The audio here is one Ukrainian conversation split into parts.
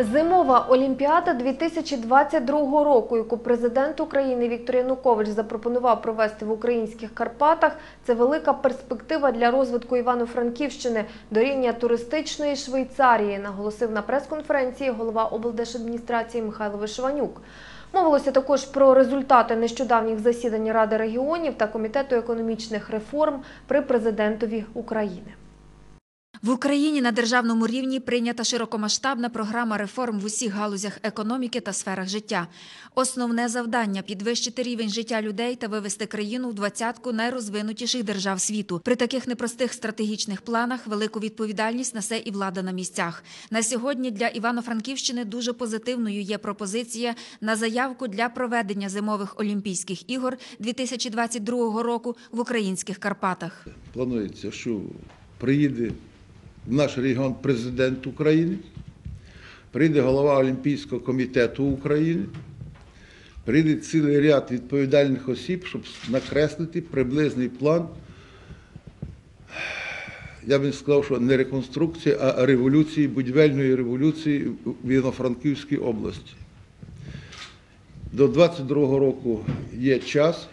Зимова Олімпіада 2022 року, яку президент України Віктор Янукович запропонував провести в українських Карпатах, це велика перспектива для розвитку Івано-Франківщини до рівня туристичної Швейцарії, наголосив на прес-конференції голова облдержадміністрації Михайло Вишиванюк. Мовилося також про результати нещодавніх засідань Ради регіонів та Комітету економічних реформ при президентові України. В Україні на державному рівні прийнята широкомасштабна програма реформ в усіх галузях економіки та сферах життя. Основне завдання підвищити рівень життя людей та вивести країну в двадцятку найрозвинутіших держав світу. При таких непростих стратегічних планах велику відповідальність несе і влада на місцях. На сьогодні для Івано-Франківщини дуже позитивною є пропозиція на заявку для проведення зимових Олімпійських ігор 2022 року в українських Карпатах. Планується, що приїде в наш регіон президент України, прийде голова Олімпійського комітету України, прийде цілий ряд відповідальних осіб, щоб накреслити приблизний план. Я б сказав, що не реконструкції, а революції, будівельної революції в Івано-Франківській області. До 22-го року є час,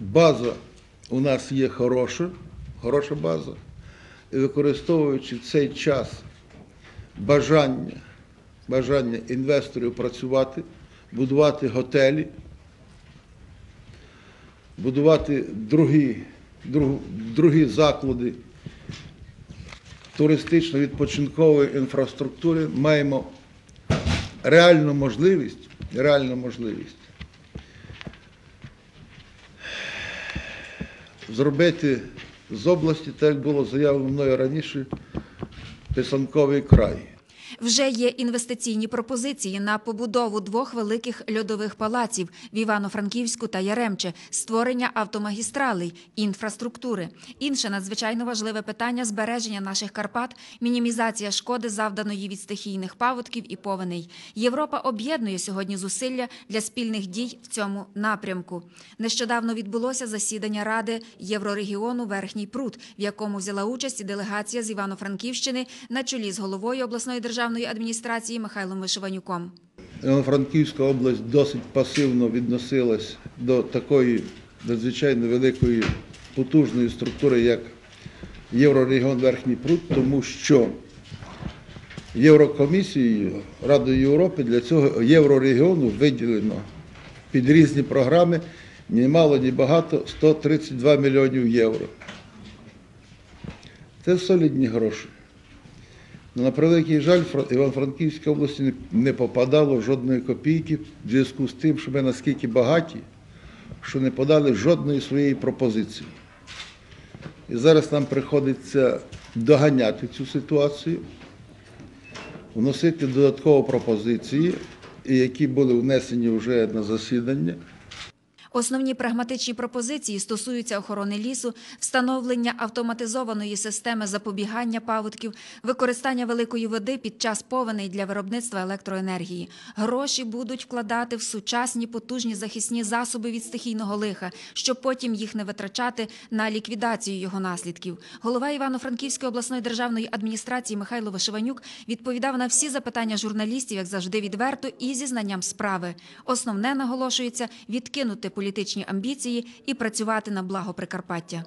база у нас є хороша, хороша база. І використовуючи цей час бажання, бажання інвесторів працювати, будувати готелі, будувати другі, друг- другі заклади туристично-відпочинкової інфраструктури, маємо реальну можливість, реальну можливість зробити з області, так як було заявлено мною раніше, писанковий край. Вже є інвестиційні пропозиції на побудову двох великих льодових палаців в Івано-Франківську та Яремче, створення автомагістралей, інфраструктури. Інше надзвичайно важливе питання збереження наших Карпат, мінімізація шкоди, завданої від стихійних паводків і повеней. Європа об'єднує сьогодні зусилля для спільних дій в цьому напрямку. Нещодавно відбулося засідання Ради Єврорегіону Верхній Пруд, в якому взяла участь і делегація з Івано-Франківщини на чолі з головою обласної державної адміністрації Михайлом Вишиванюком. Івано-Франківська область досить пасивно відносилась до такої надзвичайно великої потужної структури, як Єврорегіон Верхній Пруд, тому що Єврокомісією Радою Європи для цього єврорегіону виділено під різні програми ні мало, ні багато 132 мільйонів євро. Це солідні гроші. Ну, На превеликий жаль, Фра- Івано-Франківській області не попадало жодної копійки в зв'язку з тим, що ми наскільки багаті, що не подали жодної своєї пропозиції. І зараз нам приходиться доганяти цю ситуацію, вносити додаткові пропозиції, які були внесені вже на засідання. Основні прагматичні пропозиції стосуються охорони лісу, встановлення автоматизованої системи запобігання паводків, використання великої води під час повеней для виробництва електроенергії. Гроші будуть вкладати в сучасні потужні захисні засоби від стихійного лиха, щоб потім їх не витрачати на ліквідацію його наслідків. Голова Івано-Франківської обласної державної адміністрації Михайло Вишиванюк відповідав на всі запитання журналістів, як завжди, відверто і зі знанням справи. Основне наголошується відкинути політичні амбіції і працювати на благо Прикарпаття.